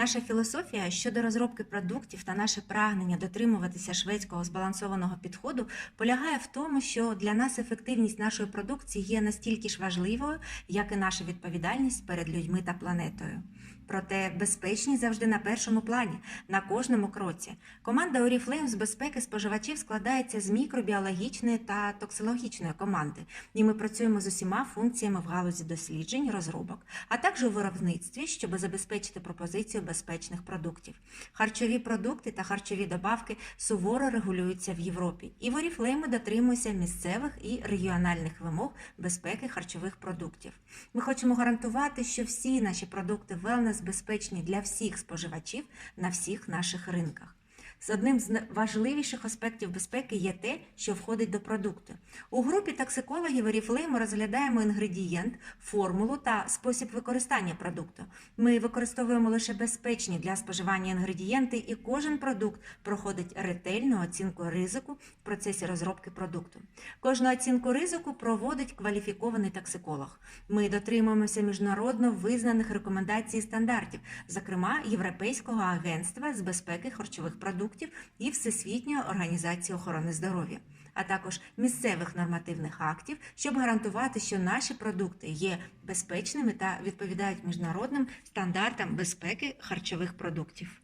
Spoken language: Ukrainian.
Наша філософія щодо розробки продуктів та наше прагнення дотримуватися шведського збалансованого підходу полягає в тому, що для нас ефективність нашої продукції є настільки ж важливою, як і наша відповідальність перед людьми та планетою. Проте безпечність завжди на першому плані, на кожному кроці. Команда Oriflame з безпеки споживачів складається з мікробіологічної та токсикологічної команди, і ми працюємо з усіма функціями в галузі досліджень, розробок, а також у виробництві, щоб забезпечити пропозицію безпечних продуктів. Харчові продукти та харчові добавки суворо регулюються в Європі, і в Оріфлейму дотримуються місцевих і регіональних вимог безпеки харчових продуктів. Ми хочемо гарантувати, що всі наші продукти велнес безпечні для всіх споживачів на всіх наших ринках. З одним з найважливіших аспектів безпеки є те, що входить до продукту. У групі токсикологів Oriflame ми розглядаємо інгредієнт, формулу та спосіб використання продукту. Ми використовуємо лише безпечні для споживання інгредієнти, і кожен продукт проходить ретельну оцінку ризику в процесі розробки продукту. Кожну оцінку ризику проводить кваліфікований токсиколог. Ми дотримуємося міжнародно визнаних рекомендацій і стандартів, зокрема Європейського агентства з безпеки харчових продуктів і Всесвітньої організації охорони здоров'я, а також місцевих нормативних актів, щоб гарантувати, що наші продукти є безпечними та відповідають міжнародним стандартам безпеки харчових продуктів.